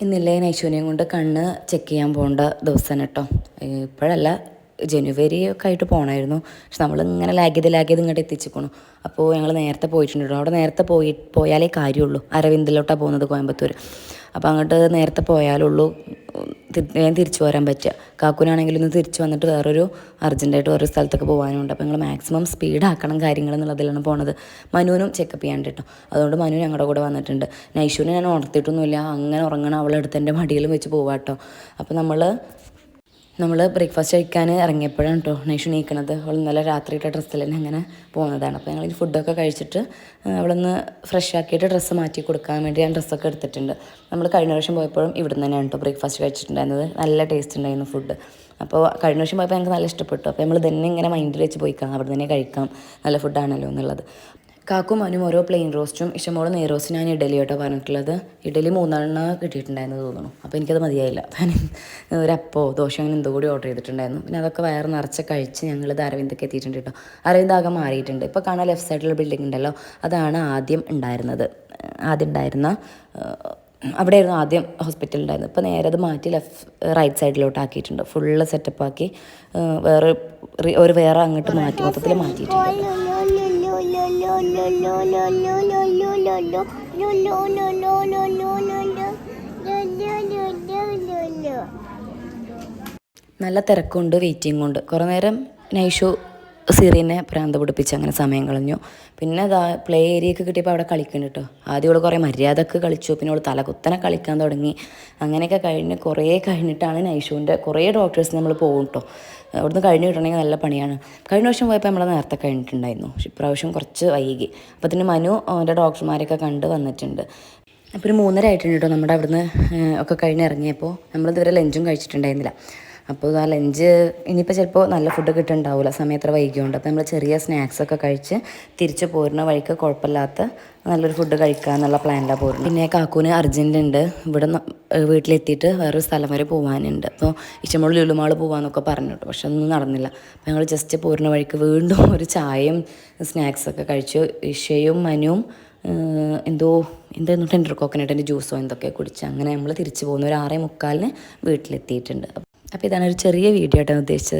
ഇന്നില്ലേ നൈശൂനെയും കൊണ്ട് കണ്ണ് ചെക്ക് ചെയ്യാൻ പോകേണ്ട ദിവസം കേട്ടോ. ഇപ്പോഴല്ല ജനുവരി ഒക്കെ ആയിട്ട് പോകണമായിരുന്നു പക്ഷെ നമ്മൾ ഇങ്ങനെ ലാഗ് ചെയ്ത് ലാഗ് ചെയ്ത് ഇങ്ങോട്ട് എത്തിച്ചിക്കണു അപ്പോൾ ഞങ്ങൾ നേരത്തെ പോയിട്ടുണ്ട് അവിടെ നേരത്തെ പോയി പോയാലേ കാര്യമുള്ളൂ. അരവിന്ദിലോട്ടാണ് പോകുന്നത് കോയമ്പത്തൂർ അപ്പോൾ അങ്ങോട്ട് നേരത്തെ പോയാലുള്ളൂ. ഞാൻ തിരിച്ചു പോരാൻ പറ്റുക. കാക്കുനാണെങ്കിൽ ഒന്ന് തിരിച്ചു വന്നിട്ട് വേറൊരു അർജന്റായിട്ട് വേറൊരു സ്ഥലത്തൊക്കെ പോകാനുണ്ട് അപ്പോൾ ഞങ്ങൾ മാക്സിമം സ്പീഡാക്കണം കാര്യങ്ങൾ എന്നുള്ളതിലാണ് പോണത്. മനുവിനും ചെക്കപ്പ് ചെയ്യാൻ കേട്ടോ അതുകൊണ്ട് മനു ഞങ്ങളുടെ കൂടെ വന്നിട്ടുണ്ട്. നൈഷുവിനെ ഞാൻ ഉണർത്തിയിട്ടൊന്നുമില്ല. അങ്ങനെ ഉറങ്ങണം. അവളെടുത്ത് എന്റെ മടിയിലും വെച്ച് പോവാട്ടോ അപ്പോൾ നമ്മൾ നമ്മൾ ബ്രേക്ക്ഫാസ്റ്റ് കഴിക്കാൻ ഇറങ്ങിയപ്പോഴാണ് കേട്ടോ നൈഷു നീക്കണത് അവൾ ഇന്നലെ രാത്രിയിട്ട ഡ്രസ്സിൽ തന്നെ അങ്ങനെ പോകുന്നതാണ്. അപ്പോൾ ഞങ്ങൾ ഫുഡൊക്കെ കഴിച്ചിട്ട് അവളൊന്ന് ഫ്രഷ് ആക്കിയിട്ട് ഡ്രസ്സ് മാറ്റി കൊടുക്കാൻ വേണ്ടി ഞാൻ ഡ്രസ്സൊക്കെ എടുത്തിട്ടുണ്ട്. നമ്മൾ കഴിഞ്ഞ വർഷം പോയപ്പോഴും ഇവിടെ നിന്ന് തന്നെയാണ് കേട്ടോ ബ്രേക്ക്ഫാസ്റ്റ് കഴിച്ചിട്ടുണ്ടായിരുന്നത്. നല്ല ടേസ്റ്റ് ഉണ്ടായിരുന്നു ഫുഡ് അപ്പോൾ കഴിഞ്ഞ വർഷം പോയപ്പോൾ ഞങ്ങൾക്ക് നല്ല ഇഷ്ടപ്പെട്ടു. അപ്പോൾ നമ്മൾ തന്നെ ഇങ്ങനെ മൈൻഡിൽ വെച്ച് പോയിക്കാം അവിടെ തന്നെ കഴിക്കാം. നല്ല ഫുഡാണല്ലോ എന്നുള്ളത്. കാക്കും മനും ഓരോ പ്ലെയിൻ റോസ്റ്റും ഇഷ്ടംപോലെ നെയ് റോസ്റ്റ് ഞാൻ ഇഡലി കേട്ടോ പറഞ്ഞിട്ടുള്ളത്. ഇഡലി മൂന്നെണ്ണം കിട്ടിയിട്ടുണ്ടായിരുന്നു തോന്നുന്നു. അപ്പോൾ എനിക്കത് മതിയായില്ല. ഞാൻ ഒരു അപ്പോ ദോശ അങ്ങനെ എന്തോ കൂടി ഓർഡർ ചെയ്തിട്ടുണ്ടായിരുന്നു. പിന്നെ അതൊക്കെ വയറ് നിറച്ച് കഴിച്ച് ഞങ്ങൾ ഇത് അരവിന്ദക്ക് എത്തിയിട്ടുണ്ട് കേട്ടോ. അരവിന്ദ് ആകെ മാറിയിട്ടുണ്ട്. ഇപ്പോൾ കാണാൻ ലെഫ്റ്റ് സൈഡിലുള്ള ബിൽഡിംഗ് ഉണ്ടല്ലോ. അതാണ് ആദ്യം ഉണ്ടായിരുന്നത്. ആദ്യം ഉണ്ടായിരുന്ന അവിടെയായിരുന്നു ആദ്യം ഹോസ്പിറ്റൽ ഉണ്ടായിരുന്നത്. ഇപ്പോൾ നേരെ അത് മാറ്റി ലെഫ്റ്റ് റൈറ്റ് സൈഡിലോട്ട് ആക്കിയിട്ടുണ്ട്. ഫുള്ള് സെറ്റപ്പ് ആക്കി വേറെ ഒരു വേറെ അങ്ങോട്ട് മാറ്റി മൊത്തത്തിൽ മാറ്റിയിട്ടുണ്ട്. നല്ല തിരക്കുണ്ട് വെയിറ്റിംഗ് ഉണ്ട്. കുറേ നേരം നൈഷു സിറീനെ പ്രാന്ത പിടിപ്പിച്ച് അങ്ങനെ സമയം കളഞ്ഞു. പിന്നെ അതാ പ്ലേ ഏരിയയൊക്കെ കിട്ടിയപ്പോൾ അവിടെ കളിക്കുന്നുണ്ട് കേട്ടോ ആദ്യം അവൾ കുറേ മര്യാദയ്ക്ക് കളിച്ചു പിന്നെ അവൾ തലകുത്തനെ കളിക്കാൻ തുടങ്ങി. അങ്ങനെയൊക്കെ കഴിഞ്ഞ് കുറേ കഴിഞ്ഞിട്ടാണ് നൈഷുവിന്റെ കുറേ ഡോക്ടേഴ്സ് നമ്മൾ പോകും കേട്ടോ അവിടുന്ന് കഴിഞ്ഞ് കിട്ടണമെങ്കിൽ നല്ല പണിയാണ്. കഴിഞ്ഞ വർഷം പോയപ്പോൾ നമ്മൾ നേരത്തെ കഴിഞ്ഞിട്ടുണ്ടായിരുന്നു. പക്ഷെ ഇപ്രാവശ്യം കുറച്ച് വൈകി. അപ്പോൾ തന്നെ മനു അവന്റെ ഡോക്ടർമാരെയൊക്കെ കണ്ട് വന്നിട്ടുണ്ട്. അപ്പോൾ ഒരു മൂന്നര ആയിട്ടുണ്ട് കേട്ടോ. നമ്മുടെ അവിടുന്ന് ഒക്കെ കഴിഞ്ഞ് ഇറങ്ങിയപ്പോൾ നമ്മളിതുവരെ ലഞ്ചും കഴിച്ചിട്ടുണ്ടായിരുന്നില്ല. അപ്പോൾ ആ ലഞ്ച് ഇനിയിപ്പോൾ ചിലപ്പോൾ നല്ല ഫുഡ് കിട്ടുന്നുണ്ടാവില്ല സമയത്ര വൈകിയുണ്ട്. അപ്പോൾ നമ്മൾ ചെറിയ സ്നാക്സ് ഒക്കെ കഴിച്ച് തിരിച്ച് പോരുന്ന വഴിക്ക് കുഴപ്പമില്ലാത്ത നല്ലൊരു ഫുഡ് കഴിക്കുക എന്നുള്ള പ്ലാനിലാണ് പോരുന്നത് പിന്നെ കാക്കൂന് അർജന്റ് ഉണ്ട്. ഇവിടെ വീട്ടിലെത്തിയിട്ട് വേറൊരു സ്ഥലം വരെ പോകാനുണ്ട് അപ്പോൾ ഇഷ്ടമുള്ള ലുലുമാൾ പോകാമെന്നൊക്കെ പറഞ്ഞു കേട്ടോ പക്ഷെ ഒന്നും നടന്നില്ല. അപ്പോൾ ഞങ്ങൾ ജസ്റ്റ് പോരുന്ന വഴിക്ക് വീണ്ടും ഒരു ചായയും സ്നാക്സൊക്കെ കഴിച്ചു. ഇഷയും മനുവും എന്തോ എന്തോ ടെൻഡർ കോക്കനട്ടിന്റെ ജ്യൂസോ എന്തൊക്കെ കുടിച്ച്. അങ്ങനെ നമ്മൾ തിരിച്ചു പോകുന്ന ഒരു ആറേ മുക്കാലിന് വീട്ടിലെത്തിയിട്ടുണ്ട്. അപ്പോൾ ഇതാണ് ഒരു ചെറിയ വീഡിയോ ആയിട്ടാണ് ഉദ്ദേശിച്ചത്.